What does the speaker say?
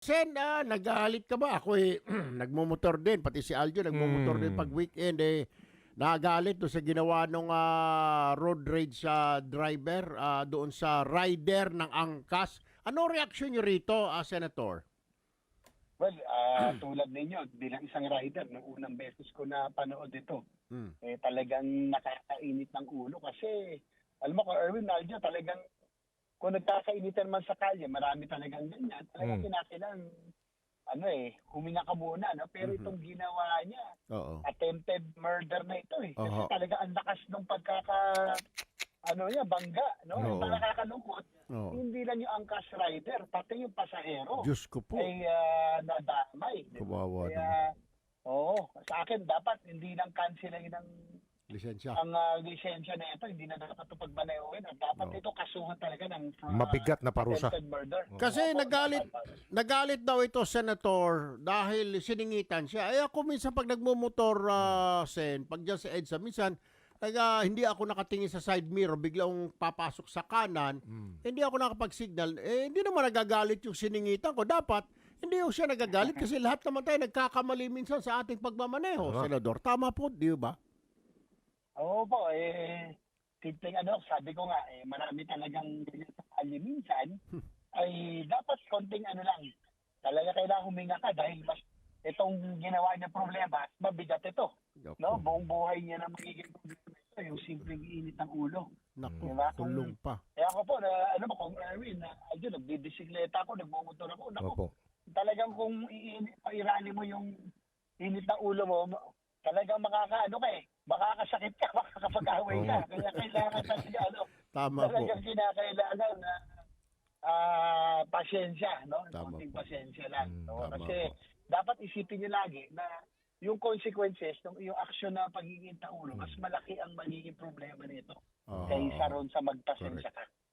Sen, ah, nagalit ka ba? Ako eh, nagmumotor din, pati si Aljo nagmumotor Hmm. din pag weekend eh. Nagalit doon sa ginawa ng road rage sa driver ah, doon sa rider ng angkas. Ano reaksyon niyo rito, ah, Senator? Well, ah, tulad ninyo, bilang isang rider, nung unang beses ko na panood ito, Hmm. eh, talagang nakakainit ng ulo kasi, alam mo ko, Erwin Naljo, talagang kung nagkakainitan man sa kalye, marami talagang ganyan. Talagang Mm. kinakailangan, ano eh, huminga ka muna, no? Pero itong ginawa niya, Oo. attempted murder na ito eh. Kasi Oho. talaga ang lakas ng pagkaka, ano niya, bangga, no? Yung nakakalungkot, Oo. hindi lang yung angkas rider, pati yung pasahero Diyos ko po. ay ah, nadamay. Kawawa Kaya, oo, sa akin dapat hindi lang cancelin ng Lisensya. ang ah, lisensya na ito, hindi na dapat ito pagbanayawin. At dapat ito kasuhan talaga ng ah, Mabigat na parusa. attempted murder. Kasi Opo, nagalit, dapat. nagalit daw ito, Senator, dahil siningitan siya. Ay ako minsan pag nagmumotor, ah, Sen, pag dyan sa EDSA, minsan, Taga, hindi ako nakatingin sa side mirror, biglang papasok sa kanan, hindi ako nakapag-signal, eh, hindi naman nagagalit yung siningitan ko. Dapat, hindi yung siya nagagalit kasi lahat naman tayo nagkakamali minsan sa ating pagmamaneho. Senador. Tama po, di ba? Oo po, eh, simpleng ano, sabi ko nga, eh, marami talagang ganyan sa kalye minsan, ay dapat konting ano lang, talaga kailangan huminga ka dahil mas itong ginawa niya problema, mabigat ito. No, buong buhay niya na magiging problema ito, yung simpleng init ng ulo. Naku, Diba? kulong pa. Kaya ako po, na, ano ba, kung Erwin, na, ayun, nagbibisikleta ako, nagmumotor ako, naku, Opo. talagang kung pairali mo yung init ng ulo mo, talagang makakaano ka eh, makakasakit ka, makakapag-away ka. Oo. Kaya kailangan talaga, ano, Tama po. talagang kinakailangan na ah pasyensya, no? Tama Konting po. pasensya lang. Mm, no? Kasi po. dapat isipin niyo lagi na yung consequences ng yung action na pagiging taulo, mas malaki ang magiging problema nito Oo. kaysa ron sa magpasensya ka.